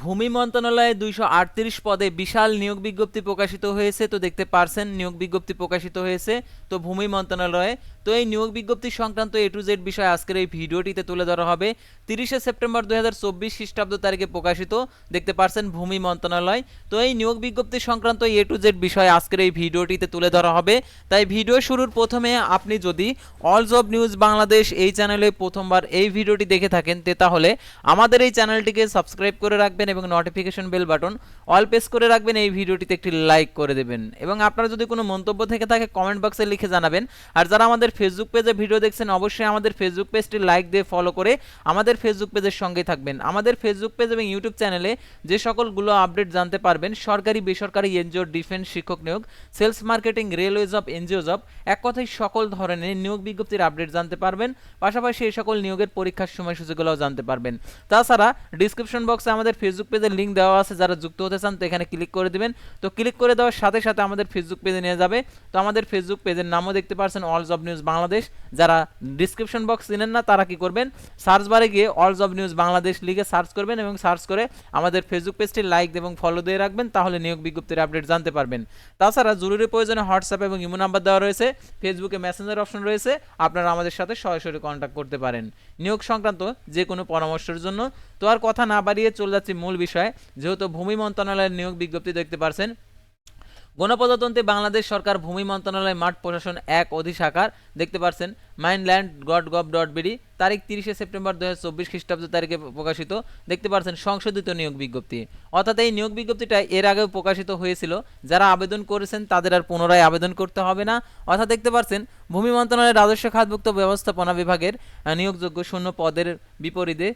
ভূমি মন্ত্রণালয়ে দুইশো আটত্রিশ পদে বিশাল নিয়োগ বিজ্ঞপ্তি প্রকাশিত হয়েছে, তো দেখতে পারছেন নিয়োগ বিজ্ঞপ্তি প্রকাশিত হয়েছে, তো ভূমি মন্ত্রণালয়ে, তো এই নিয়োগ বিজ্ঞপ্তি সংক্রান্ত এ টু জেড বিষয় আজকের এই ভিডিওটিতে তুলে ধরা হবে। তিরিশে সেপ্টেম্বর দুই হাজার চব্বিশ খ্রিস্টাব্দ তারিখে প্রকাশিত, দেখতে পারছেন ভূমি মন্ত্রণালয়, তো এই নিয়োগ বিজ্ঞপ্তি সংক্রান্ত এ টু জেড বিষয় আজকের এই ভিডিওটিতে তুলে ধরা হবে। তাই ভিডিও শুরুর প্রথমে আপনি যদি অল জব নিউজ বাংলাদেশ এই চ্যানেলে প্রথমবার এই ভিডিওটি দেখে থাকেন তাহলে আমাদের এই চ্যানেলটিকে সাবস্ক্রাইব করে রাখবেন। এবং notification bell button all press করে রাখবেন, এই ভিডিওটিতে একটি লাইক করে দেবেন। এবং আপনার যদি কোনো মন্তব্য থেকে থাকে কমেন্ট বক্সে লিখে জানাবেন। আর যারা আমাদের ফেসবুক পেজে ভিডিও দেখছেন, অবশ্যই আমাদের ফেসবুক পেজটি লাইক দিয়ে ফলো করে আমাদের ফেসবুক পেজের সঙ্গে থাকবেন। আমাদের ফেসবুক পেজ এবং ইউটিউব চ্যানেলে যে সকলগুলো আপডেট জানতে পারবেন, সরকারি, বেসরকারি এনজিও ডিফেন্স শিক্ষক নিয়োগ sales marketing railway job NGO job এক কথায় সকল ধরনের নিয়োগ বিজ্ঞপ্তির আপডেট জানতে পারবেন। পাশাপাশি এই সকল নিয়োগের পরীক্ষার সময়সূচিগুলোও জানতে পারবেন। তাছাড়া ডিসক্রিপশন বক্সে আমাদের ফেসবুক পেজের লিঙ্ক দেওয়া আছে, যারা যুক্ত হতে চান তো এখানে ক্লিক করে দিবেন। তো ক্লিক করে দেওয়ার সাথে সাথে আমাদের ফেসবুক পেজে নিয়ে যাবে। তো আমাদের ফেসবুক পেজের নামও দেখতে পারছেন অল জব নিউজ বাংলাদেশ যারা ডিসক্রিপশন বক্স চিনেন না, তারা কি করবেন? সার্চ বারে গিয়ে অল জব নিউজ বাংলাদেশ লিখে সার্চ করবেন এবং সার্চ করে আমাদের ফেসবুক পেজটি লাইক এবং ফলো দিয়ে রাখবেন, তাহলে নিয়োগ বিজ্ঞপ্তির আপডেট জানতে পারবেন। তাছাড়া জরুরি প্রয়োজনে হোয়াটসঅ্যাপ এবং ইমো নাম্বার দেওয়া রয়েছে। ফেসবুকে মেসেঞ্জার অপশন রয়েছে। আপনারা আমাদের সাথে সরাসরি কন্ট্যাক্ট করতে পারেন। নিয়োগ সংক্রান্ত যে কোনো পরামর্শের জন্য। তো আর কথা না বাড়িয়ে চলে যাচ্ছি মূল বিষয়। যেহেতু ভূমি মন্ত্রণালয়ের নিয়োগ বিজ্ঞপ্তি দেখতে পারছেন, গণপ্রজাতন্ত্রী বাংলাদেশ সরকার ভূমি মন্ত্রণালয় মাঠ প্রশাসন এক অধিশাখার দেখতে পাচ্ছেন mainland dot gov dot BD, তারিখ তিরিশে সেপ্টেম্বর দু হাজার চব্বিশ খ্রিস্টাব্দ তারিখে প্রকাশিত। দেখতে পাচ্ছেন সংশোধিত নিয়োগ বিজ্ঞপ্তি। অর্থাৎ এই নিয়োগ বিজ্ঞপ্তিটা এর আগেও প্রকাশিত হয়েছিল। যারা আবেদন করেছেন, তাদের আর পুনরায় আবেদন করতে হবে না। অর্থাৎ দেখতে পাচ্ছেন ভূমি মন্ত্রণালয়ের রাজস্ব খাতভুক্ত ব্যবস্থাপনা বিভাগের নিয়োগযোগ্য শূন্য পদের বিপরীতে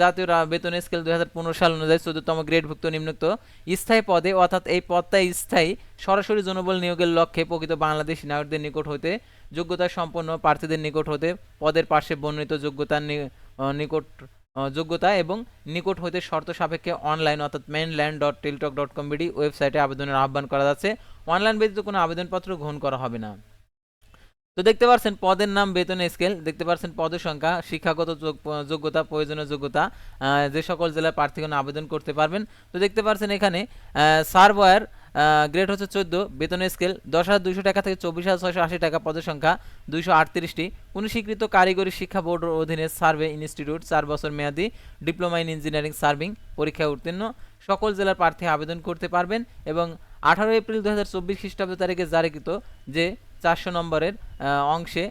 জাতীয় বেতন স্কেল দুই হাজার পনেরো সাল অনুযায়ী চোদ্দতম গ্রেডভুক্ত নিম্নোক্ত স্থায়ী পদে, অর্থাৎ এই পদটা স্থায়ী, সরাসরি জনবল নিয়োগের লক্ষ্যে প্রকৃত বাংলাদেশি নাগরিকদের নিকট হতে যোগ্যতা সম্পন্ন প্রার্থীদের নিকট হতে পদের পাশে বর্ণিত যোগ্যতার নিকট যোগ্যতা এবং নিকট হতে শর্ত সাপেক্ষে অনলাইন অর্থাৎ mainland dot Teletalk dot com BD ওয়েবসাইটে আবেদনের আহ্বান করা যাচ্ছে। অনলাইন ব্যতীত কোনো আবেদনপত্র গ্রহণ করা হবে না। তো দেখতে পাচ্ছেন পদের নাম, বেতন স্কেল দেখতে পাচ্ছেন পদের সংখ্যা, শিক্ষাগত যোগ- যোগ্যতা, প্রয়োজনীয় যোগ্যতা যে সকল জেলার প্রার্থীগণ আবেদন করতে পারবেন। তো দেখতে পাচ্ছেন এখানে সার্ভয়ার গ্রেড হচ্ছে চোদ্দ বেতন স্কেল দশ হাজার দুইশো টাকা থেকে চব্বিশ হাজার ছয়শো আশি টাকা পদের সংখ্যা দুইশো আটত্রিশটি। কোনো কারিগরি শিক্ষা বোর্ডের অধীনে সার্ভে ইনস্টিটিউট, চার বছর মেয়াদি, ডিপ্লোমা ইন ইঞ্জিনিয়ারিং সার্ভিং, পরীক্ষায় উত্তীর্ণ। সকল জেলার প্রার্থী আবেদন করতে পারবেন এবং আঠারো এপ্রিল দু হাজার চব্বিশ খ্রিস্টাব্দ তারিখে জারিকৃত যে চারশো নম্বরের অংশে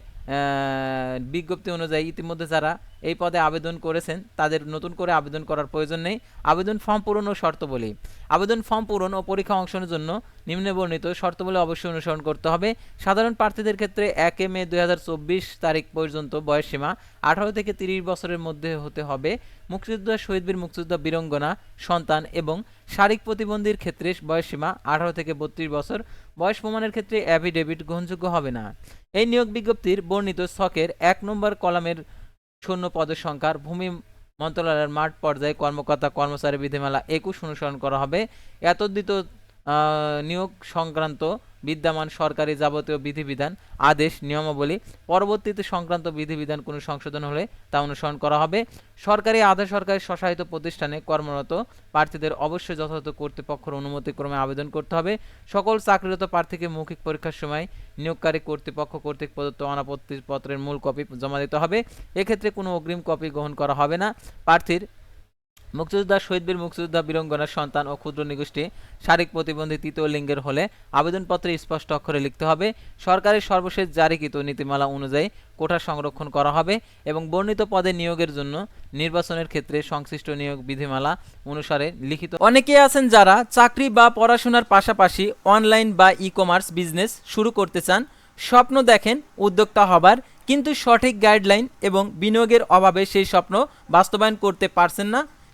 বিজ্ঞপ্তি অনুযায়ী ইতিমধ্যে যারা এই পদে আবেদন করেছেন। তাদের নতুন করে আবেদন করার প্রয়োজন নেই। আবেদন ফর্ম পূরণ ও শর্তাবলী আবেদন ফর্ম পূরণ ও পরীক্ষা অংশের জন্য নিম্নে বর্ণিত শর্তাবলী অবশ্যই অনুসরণ করতে হবে। সাধারণ প্রার্থীদের ক্ষেত্রে একে মে দু হাজার চব্বিশ তারিখ পর্যন্ত বয়সসীমা আঠারো থেকে তিরিশ বছরের মধ্যে হতে হবে। মুক্তিযোদ্ধা শহীদবীর মুক্তিযোদ্ধা বীরঙ্গনা, সন্তান এবং শারীরিক প্রতিবন্ধীর ক্ষেত্রে বয়সসীমা আঠারো থেকে বত্রিশ বছর। বয়স প্রমাণের ক্ষেত্রে অ্যাফিডেভিট গ্রহণযোগ্য হবে না। এই নিয়োগ বিজ্ঞপ্তির বর্ণিত ছকের এক নম্বর কলামের শূন্য পদের সংখ্যার ভূমি মন্ত্রণালয়ের মাঠ পর্যায়ে কর্মকর্তা কর্মচারী বিধিমালা একুশ অনুসরণ করা হবে। এতদ্বিত নিয়োগ সংক্রান্ত বিদ্যমান সরকারি যাবতীয় বিধিবিধান, আদেশ, নিয়মাবলী, পরবর্তীতে সংক্রান্ত বিধিবিধান কোনো সংশোধন হলে তা অনুসরণ করা হবে। সরকারি আধা সরকারি স্বশাসিত প্রতিষ্ঠানে কর্মরত প্রার্থীদের অবশ্যই যথাযথ কর্তৃপক্ষের অনুমতিক্রমে আবেদন করতে হবে। সকল চাকরিরত প্রার্থীকে মৌখিক পরীক্ষার সময় নিয়োগকারী কর্তৃপক্ষ কর্তৃক প্রদত্ত অনাপত্তি পত্রের মূল কপি জমা দিতে হবে। এক্ষেত্রে কোনো অগ্রিম কপি গ্রহণ করা হবে না। প্রার্থীর মুক্তিযোদ্ধা শহীদবীর মুক্তিযোদ্ধা বীরঙ্গনার সন্তান ও ক্ষুদ্র নিগোষ্ঠী শারীরিক প্রতিবন্ধী তৃতীয় লিঙ্গের হলে আবেদনপত্রে স্পষ্ট অক্ষরে লিখতে হবে সরকারের সর্বশেষ জারিকৃত নীতিমালা অনুযায়ী কোঠা সংরক্ষণ করা হবে এবং বর্ণিত পদে নিয়োগের জন্য নির্বাচনের ক্ষেত্রে সংশ্লিষ্ট নিয়োগ বিধিমালা অনুসারে লিখিত। অনেকে আছেন যারা চাকরি বা পড়াশোনার পাশাপাশি অনলাইন বা ই কমার্স বিজনেস শুরু করতে চান, স্বপ্ন দেখেন উদ্যোক্তা হবার, কিন্তু সঠিক গাইডলাইন এবং বিনিয়োগের অভাবে সেই স্বপ্ন বাস্তবায়ন করতে পারছেন না।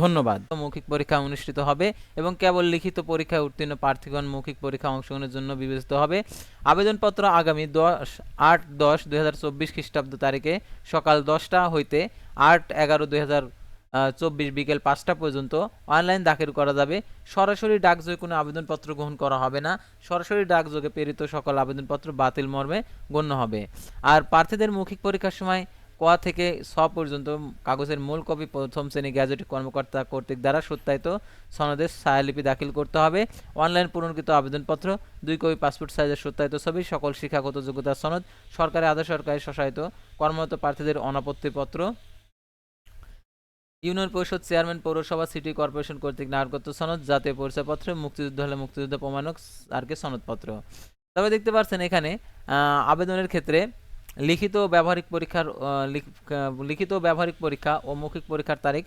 ধন্যবাদ। মৌখিক পরীক্ষা অনুষ্ঠিত হবে এবং কেবল লিখিত পরীক্ষায় উত্তীর্ণ প্রার্থীগণ মৌখিক পরীক্ষা অংশগ্রহণের জন্য বিবেচিত হবে। আবেদনপত্র আগামী দশ আট দশ দুই হাজার চব্বিশ খ্রিস্টাব্দ তারিখে সকাল দশটা হইতে আট এগারো দুই হাজার চব্বিশ বিকেল পাঁচটা পর্যন্ত অনলাইন দাখিল করা যাবে। সরাসরি ডাকযোগে কোনো আবেদনপত্র গ্রহণ করা হবে না। সরাসরি ডাকযোগে প্রেরিত সকল আবেদনপত্র বাতিল মর্মে গণ্য হবে। আর প্রার্থীদের মৌখিক পরীক্ষার সময় ক থেকে ছ পর্যন্ত কাগজের মূল কপি প্রথম শ্রেণি গ্যাজেটেড কর্মকর্তা কর্তৃক দ্বারা সত্যায়িত সনদের ছায়ালিপি দাখিল করতে হবে। অনলাইন পূরণকৃত আবেদনপত্র, দুই কপি পাসপোর্ট সাইজের সত্যায়িত ছবি, সকল শিক্ষাগত যোগ্যতার সনদ, সরকারি আধা সরকারি স্বশায়িত কর্মরত প্রার্থীদের অনাপত্তিপত্র। ইউনিয়ন পরিষদ চেয়ারম্যান পৌরসভা, সিটি কর্পোরেশন কর্তৃক নাগরিকত্ব সনদ, জাতীয় পরিচয়পত্র, মুক্তিযুদ্ধ হলে মুক্তিযুদ্ধ প্রমাণক আর কি সনদপত্র। তবে দেখতে পাচ্ছেন এখানে আবেদনের ক্ষেত্রে লিখিত ব্যবহারিক পরীক্ষার লিখিত ব্যবহারিক পরীক্ষা ও মৌখিক পরীক্ষার তারিখ,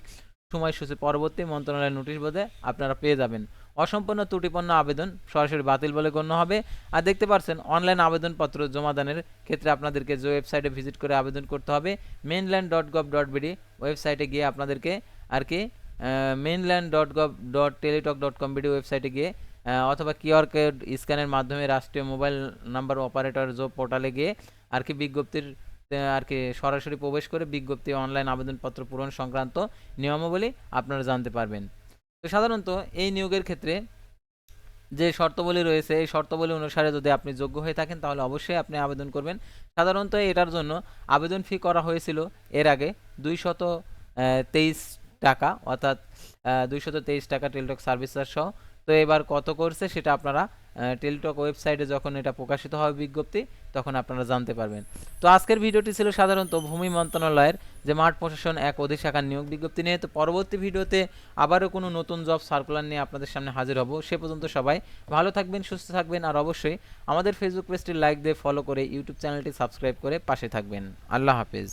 সময়সূচি পরবর্তী মন্ত্রণালয়ের নোটিশ বোধে আপনারা পেয়ে যাবেন। অসম্পূর্ণ ত্রুটিপন্ন আবেদন সরাসরি বাতিল বলে গণ্য হবে। আর দেখতে পাচ্ছেন অনলাইন আবেদনপত্র জমাদানের ক্ষেত্রে আপনাদেরকে যে ওয়েবসাইটে ভিজিট করে আবেদন করতে হবে mainland dot gov dot BD ওয়েবসাইটে গিয়ে আপনাদেরকে আর কি mainland dot gov dot teletalk dot com BD ওয়েবসাইটে গিয়ে অথবা কিউআর কোড স্ক্যানের মাধ্যমে রাষ্ট্রীয় মোবাইল নাম্বার অপারেটর জব পোর্টালে গিয়ে আর কি বিজ্ঞপ্তির আর কি সরাসরি প্রবেশ করে বিজ্ঞপ্তি অনলাইন আবেদনপত্র পূরণ সংক্রান্ত নিয়মাবলী আপনারা জানতে পারবেন। তো সাধারণত এই নিয়োগের ক্ষেত্রে যে শর্তাবলী রয়েছে, এই শর্তাবলী অনুসারে যদি আপনি যোগ্য হয়ে থাকেন, তাহলে অবশ্যই আপনি আবেদন করবেন। সাধারণত এটার জন্য আবেদন ফি করা হয়েছিল এর আগে দুইশত তেইশ টাকা, অর্থাৎ দুইশত তেইশ টাকা টেলটক সার্ভিস সহ। তো এবার কত করছে সেটা আপনারা টেলটক ওয়েবসাইটে যখন এটা প্রকাশিত হবে বিজ্ঞপ্তি, তখন আপনারা জানতে পারবেন। তো আজকের ভিডিওটি ছিল সাধারণত ভূমি মন্ত্রণালয়ের যে মাঠ প্রশাসন এক অধিশাখার নিয়োগ বিজ্ঞপ্তি নিয়ে। তো পরবর্তী ভিডিওতে আবারও কোনো নতুন জব সার্কুলার নিয়ে আপনাদের সামনে হাজির হব। সে পর্যন্ত সবাই ভালো থাকবেন, সুস্থ থাকবেন, আর অবশ্যই আমাদের ফেসবুক পেজটি লাইক দিয়ে ফলো করে ইউটিউব চ্যানেলটি সাবস্ক্রাইব করে পাশে থাকবেন। আল্লাহ হাফেজ।